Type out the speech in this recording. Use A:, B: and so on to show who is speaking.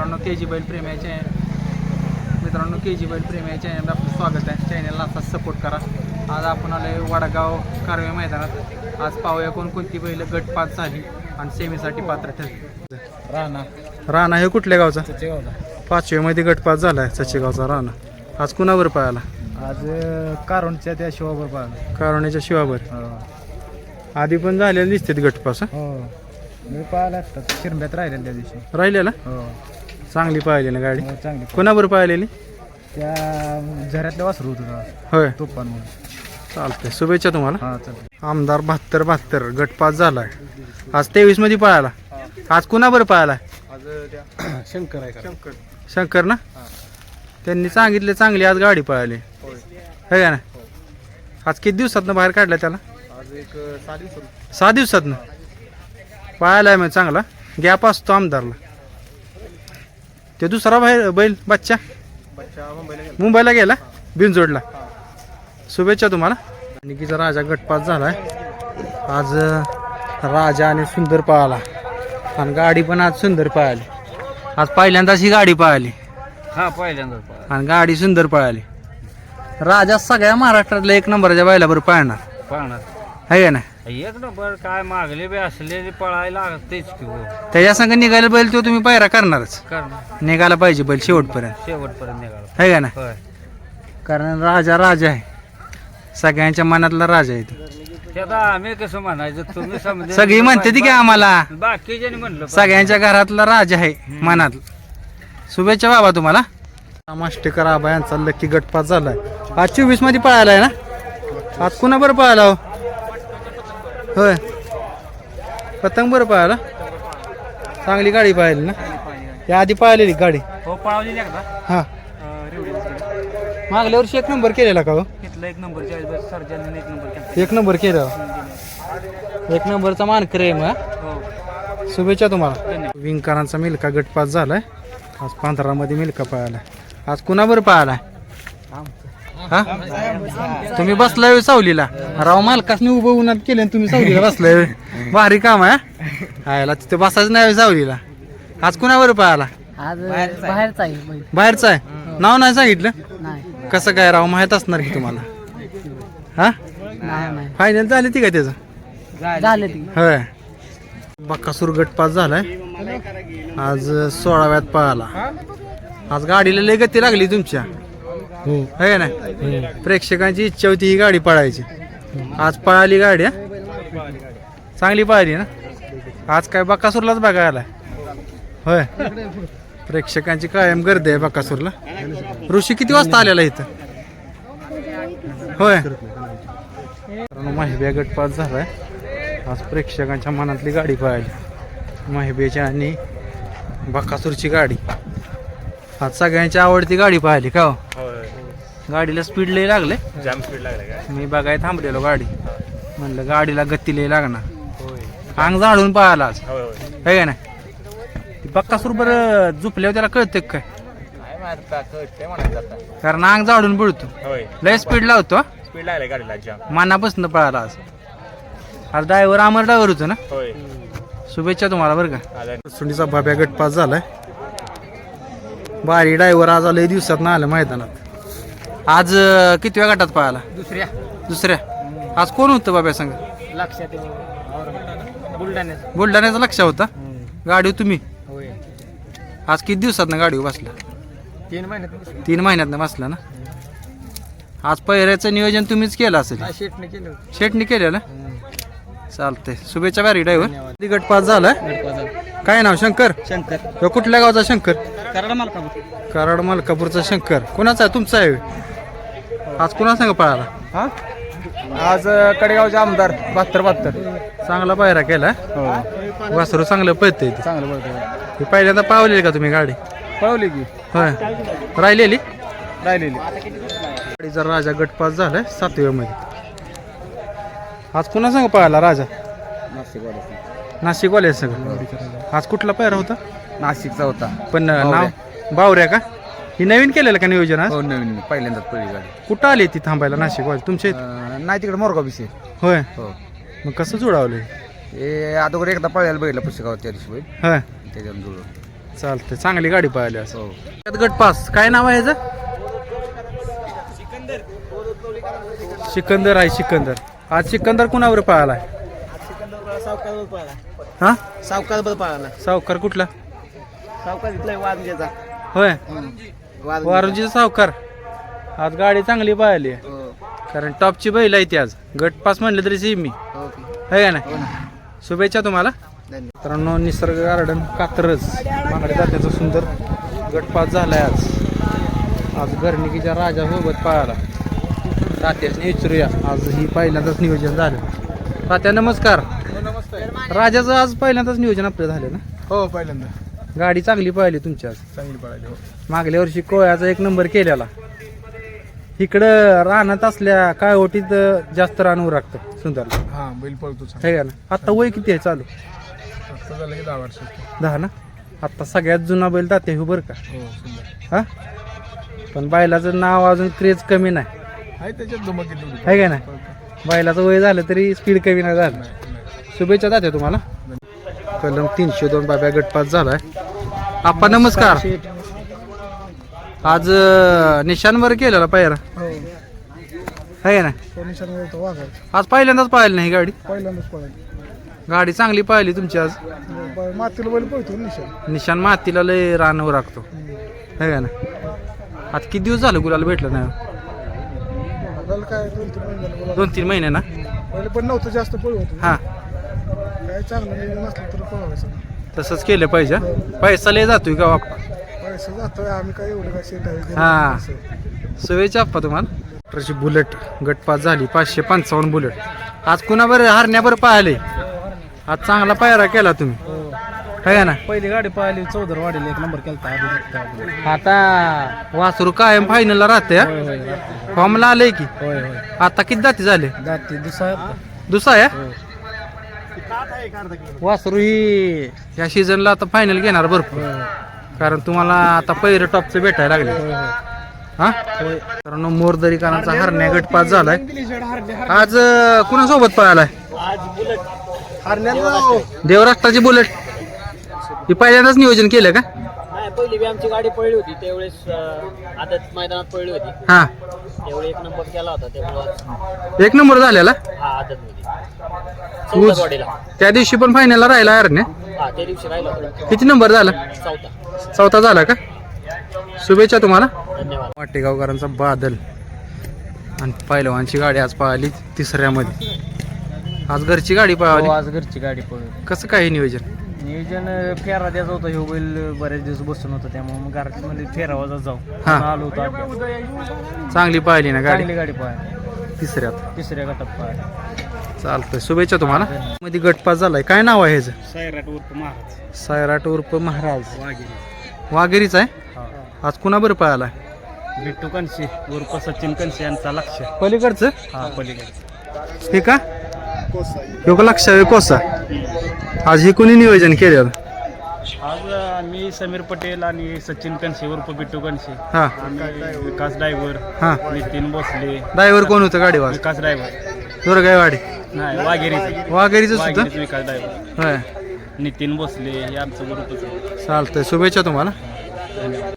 A: मित्रांनो के जी बैल प्रेमी या चॅनल मित्रांनो के जी बैल प्रेमी या चॅनलला आपलं स्वागत आहे. चॅनलला असाच सपोर्ट करा. आज आपण आलोय वडगाव कारवे मैदानात. आज पाहूया कोणकोणती बैल गट पाच झाली आणि सेमीसाठी पात्र ठरली.
B: राणा.
A: राणा हे कुठल्या गावचा? पाचव्यामध्ये गट पाच झाला आहे सचिगावचा राणा. आज कुणावर पाहायला?
B: आज कारोणच्या त्या शिवाबर पाहिलं
A: कारण्याच्या शिवावर. आधी पण झालेले दिसतात गटपास
B: हो? मी पाहिलं शिरंब्यात राहिलेलं त्या दिवशी.
A: राहिलेला?
B: हो.
A: चांगली पाहिली ना गाडी?
B: हो, चांगली
A: कोणावर पाहिलेली?
B: त्या झऱ्यातलं वासरू होतं तेव्हा,
A: होय.
B: तुफान म्हणून
A: चालतंय शुभेच्छा तुम्हाला.
B: हा चल
A: आमदार बहात्तर बहात्तर गट पास झालाय. आज तेवीसमध्ये पळाला. आज कुणाबर पळाला?
B: आज त्या शंकर आहे शंकर.
A: शंकर ना? त्यांनी सांगितले चांगली आज गाडी पळाली. है का ना आज किती दिवसातनं बाहेर काढला त्याला?
B: आज एक सहा दिवस
A: सहा दिवसातनं? पळायला मग चांगला. गॅप असतो आमदारला. ते दुसरा बाहेर बैल बच्चा?
B: बच्चा मुंबईला गेला.
A: बिनजोडला? शुभेच्छा तुम्हाला. निकीचा राजा गटपास झालाय. आज राजा आणि सुंदर पळाला. आणि गाडी पण आज सुंदर पळाली. आज पहिल्यांदाच ही गाडी पळाली.
B: हा पहिल्यांदा
A: आणि गाडी सुंदर पळाली. राजा सगळ्या महाराष्ट्रातल्या एक नंबरच्या बैलाबरोबर पाळणार.
B: पाहणार
A: आहे ना
B: एक नंबर काय मागले बी असलेले पळायला लागतेच की हो.
A: त्याच्या संग निघायला बैल तो तुम्ही पायरा करणारच.
B: करणार.
A: निघाला पाहिजे बैल शेवटपर्यंत.
B: शेवटपर्यंत निघाला.
A: आहे का ना
B: होय.
A: कारण राजा राजा आहे. सगळ्यांच्या मनातला राजा आहे तो.
B: ते आता आम्ही कसं म्हणायचं तुम्ही समजा
A: सगळी म्हणते ती की आम्हाला.
B: बाकीच्यानी म्हणलं
A: सगळ्यांच्या घरातला राजा आहे मनात शुभेच्छा बाबा तुम्हाला. माष्टेकर आबा यांचा लक्की गटपास झालाय. आज चोवीसमध्ये पळालाय ना? आज कुणा बरं पळाला हो? होय. पतंग बरं पळाला चांगली गाडी पाहिली ना. या आधी पाहिलेली गाडी.
B: हो पळावली एकदा.
A: हा. मागल्या वर्षी एक नंबर केलेला का हो?
B: घेतलं एक नंबर चाळीस सर्जन एक नंबर केला.
A: एक नंबर केला. एक नंबरचा मानकर आहे मग
B: हो?
A: शुभेच्छा तुम्हाला. विंकरांचा मिल्का गटपास झालाय. आज पंधरामध्ये मिल्का पळालाय. आज कुणाबर पळालाय? हा? तुम्ही बसलाय होय सावलीला. राव मालकासनी उभं उन्हात केलं आणि तुम्ही सावलीला बसलाय होय. भारी काम आहे हा? आयला तिथे बसायचं नाही होय सावलीला. आज कुणावर
C: आज बाहेरचा आहे बैल.
A: बाहेरचं आहे? नाव नाही सांगितलं?
C: नाही.
A: कसं काय राव माहीत असणार की तुम्हाला? हा?
C: नाही नाही.
A: फायनल झाली ती काय त्याचं?
C: झालं ती.
A: होय. बक्कासूर गटपास झालाय. आज सोळाव्यात पळाला. आज गाडीला लय गती लागली तुमच्या. हो. आहे ना प्रेक्षकांची इच्छा होती ही गाडी पळायची. आज पळाली गाडी हा? चांगली पळाली ना? आज काय बकासूरलाच बघायला होय. प्रेक्षकांची कायम गर्दी आहे बकासूरला. ऋषी किती वाजता आलेला इथं? होय. मित्रांनो, माहिब्या गटपास झालाय. आज प्रेक्षकांच्या मनातली गाडी पळाली. माहिब्याची आणि बकासूरची गाडी. आज सगळ्यांची आवडती गाडी पाहिली का हो? गाडीला स्पीड लय लागले.
B: जाम स्पीड लागला काय
A: मी बघाय थांबलेलो गाडी. म्हणलं गाडीला गती लय लागणार. अंग झाडून पाहायला आज.
B: होय
A: है का ना बक्कासूर बरं झोपल्यावर त्याला कळतं काय? कारण अंग झाडून पळतो.
B: होय.
A: लय स्पीड लावतो.
B: स्पीड लागला गाडीला जाम
A: मानापासून पळाला आज. आज ड्रायव्हर अमर ड्रायव्हर होतो ना?
B: होय.
A: शुभेच्छा तुम्हाला बरं का.
B: आला.
A: सुंडीचा भाब्या गटपास झालाय. बारी ड्रायव्हर आज आलंय दिवसात ना आलं मैदानात. आज अं, कितव्या गटात पळाला?
C: दुसऱ्या.
A: दुसऱ्या. आज कोण होतं बाब्या संग
C: लक्षात
A: बुलढाण्याचा. लक्ष होता? गाडी तुम्ही?
C: होय.
A: आज किती दिवसात ना गाडी बसला
C: तीन महिन्यात
A: तीन महिन्यात बसला ना? आज पहिऱ्याचं नियोजन तुम्हीच केलं असेल?
C: शेटने केलं
A: शेटनी केलेलं? चालतंय. शुभेच्छा बारी ड्रायव्हर गटपास झालाय? काय नाव? शंकर?
C: शंकर.
A: ह्यो कुठल्या गावचा शंकर?
C: कराडा मालका
A: कराड मलकापूरचा शंकर. कोणाचा आहे? तुमचा आहे? आज कोणा सांग पळाला?
B: हा? आज कडेगावचे आमदार बहात्तर बहात्तर.
A: चांगला पायरा केला.
B: हो.
A: वासरू चांगलं पळतंय ते.
B: चांगलं
A: हे पहिल्यांदा पावलेली का तुम्ही गाडी?
B: पळवली की.
A: होय. राहिलेली?
B: राहिलेली.
A: गाडीचा राजा गटपास झालाय सातव्या मध्ये. आज कुणा सांग पळाला राजा? नाशिक वाले सगळं. आज कुठला पायरा होता?
B: नाशिकचा होता.
A: पण नाव? बावऱ्या का? ही नवीन केलेलं का नियोजन आज?
B: हो नवीन पहिल्यांदाच पहिली गाडी.
A: कुठं आली ती थांबायला? नाशिक वाले तुमच्या इथं?
B: अं, नाही तिकडे मोरगाव विषय
A: होय.
B: हो.
A: मग कसं जुळावलं?
B: हे अगोदर एकदा पळायला बघितलं पुस्तकावर त्या दिवशी बैल
A: होय.
B: त्याच्यानं जुळून
A: चालतंय. चांगली गाडी पाहिली असं त्यात गट पास. काय नाव आहे ह्याचं? सिकंदर. आहे सिकंदर. आज सिकंदर कुणावर पळाला?
C: सावकार पळाला
A: हा?
C: सावकार बरं पळाला.
A: सावकार कुठला?
C: सावकार इथला वारंजेचा
A: होय.
C: वारंजे
A: वारुंजीचा सावकार आज गाडी चांगली पाहिली.
C: हो.
A: कारण टॉपची बैल आहे ती आज. गट पास म्हणलं तरी सेम मी.
C: ओके
A: आहे का नाही? शुभेच्छा तुम्हाला. मित्रांनो निसर्ग गार्डन कात्रज माकडे जात्याचा सुंदर गटपात झालाय आज. आज गर्णिकीच्या राजासोबत पळाला तात्याने विचारूया आज ही पहिल्यांदाच नियोजन झालं. तात्या नमस्कार. राजाचं आज पहिल्यांदाच नियोजन आपलं झालं ना?
D: हो पहिल्यांदा.
A: गाडी चांगली पाहिली तुमची आज
D: चांगली पळाली हो.
A: मागल्या वर्षी कोळ्याचा एक नंबर केलेला. इकडं रानात असल्या काय ओटीत जास्त रान उरकतं सुंदरला.
D: हा बैल पळतो चांगला.
A: आहे का ना? आता वय किती आहे चालू?
D: आता झालं की दहा वर्ष
A: दहा ना? आता सगळ्यात जुना बैल तात्या हे बरं का?
D: हो सुंदर.
A: हा? पण बैलाचं नाव अजून क्रेज कमी नाही.
D: आहे त्याच्यात धमक
A: आहे का नाही? बैलाचं वय झालं तरी स्पीड कमी नाही झालं. शुभेच्छा दात्या तुम्हाला. कलम तीनशे दोन बाब्या गटपास झालाय. आप्पा नमस्कार. आज अं, निशाणवर केलेला पायरा. आहे ना? आज पहिल्यांदाच पाहिली नाही ही गाडी?
D: पहिल्यांदाच
A: गाडी चांगली पाहिली तुमची आज?
D: मातीला बैल पळतो निशान.
A: निशाण मातीला लय रानवर राखतो आहे ना? आता किती दिवस झालं गुलाला भेटलं नाही?
D: दोन तीन महिने
A: ना?
D: पहिले पण नव्हतं जास्त पळ होतं.
A: हा.
D: काय चांगलं नियोजन असलं तर पळवायचं
A: तसंच केलं पाहिजे हा. पैसा लय जातोय का बाप्पा?
D: पैसा जातोय आम्ही काय एवढं काय सेट आहे
A: हा. शुभेच्छा आप्पा तुम्हाला? ट्रची बुलेट गटपास झाली पाचशे पंचावन्न बुलेट. आज कुणाबर हरण्यावर पाहिले आज चांगला पायरा केला तुम्ही. है. का ना?
C: पहिली गाडी पाहिली चौदर वाढीला एक नंबर केलता
A: आता वासरू कायम फायनलला राहते हा? फॉर्मला आलंय की?
C: होय होय.
A: आता किती जाती झाले?
C: जाते दुसरा
A: दुसरा आहे वासरू ही या सीझनला आता फायनल घेणार भरपूर. कारण तुम्हाला आता पहिलं टॉपचं भेटायला लागले. हा? कारण मोरदरीकरांचा हरण्या गट पास झालाय. आज कुणासोबत पळालाय? देवराष्ट्राची बुलेट ही पहिल्यांदाच नियोजन केलं का?
C: नाही पहिली आमची गाडी पळली होती. त्यावेळेस अं, आदत मैदानात पळली होती.
A: हा.
C: त्यावेळी एक नंबर केला होता त्यामुळे
A: एक नंबर झालेला?
C: हा आदत
A: ऊस. त्या दिवशी पण फायनलला राहिला हरण्या
C: हा त्या दिवशी राहिला होता.
A: किती नंबर झाला?
C: चौथा.
A: चौथा झाला का? शुभेच्छा तुम्हाला.
C: धन्यवाद.
A: वाटेगावकरांचा बादल. आणि पहिलवानची गाडी आज पळाली तिसऱ्यामध्ये. आज घरची गाडी पळाली.
C: हो, आज घरची गाडी पळली
A: कसं काय हे नियोजन?
C: नियोजन फेरा द्यायचा होता. ह्यो बैल बऱ्याच दिवस बसून होता. त्यामुळे मग घरात मध्ये फेरावा जाऊ.
A: हा.
C: आलो होतो
A: चांगली पाहिली ना गाडी?
C: चांगली गाडी पाहिली.
A: तिसऱ्यात.
C: तिसऱ्या गटात पाहिली.
A: चालतंय. शुभेच्छा तुम्हाला. मध्ये गटपास झालाय. काय नाव आहे ह्याचं?
C: सैराट उर्फ महाराज.
A: सायराट उर्फ महाराज.
C: वाघेरी.
A: वाघेरीच आहे? आज कुणा बरं पळालाय
C: बिट्टू कनशी उर्फ सचिन कनशी यांचा लक्ष.
A: पलीकडचं?
C: हा पलीकडे
A: हे का? ह्यो का लक्ष? आहे कोसा? आज हे कोणी नियोजन केलं
C: आज मी समीर पटेल आणि सचिन कनशी उर्फ बिट्टू
A: हा.
C: आम्ही विकास ड्रायव्हर
A: हा.
C: नितीन भोसले.
A: ड्रायव्हर कोण होतं गाडीवर?
C: विकास ड्रायव्हर.
A: दुर्गावाडी
C: नाही वाघेरीचे.
A: वाघेरीच होतं?
C: वाघेरीचे विकास ड्रायव्हर.
A: होय.
C: नितीन भोसले हे आमचं ग्रुपच आहे
A: चालतंय शुभेच्छा तुम्हाला.
C: धन्यवाद.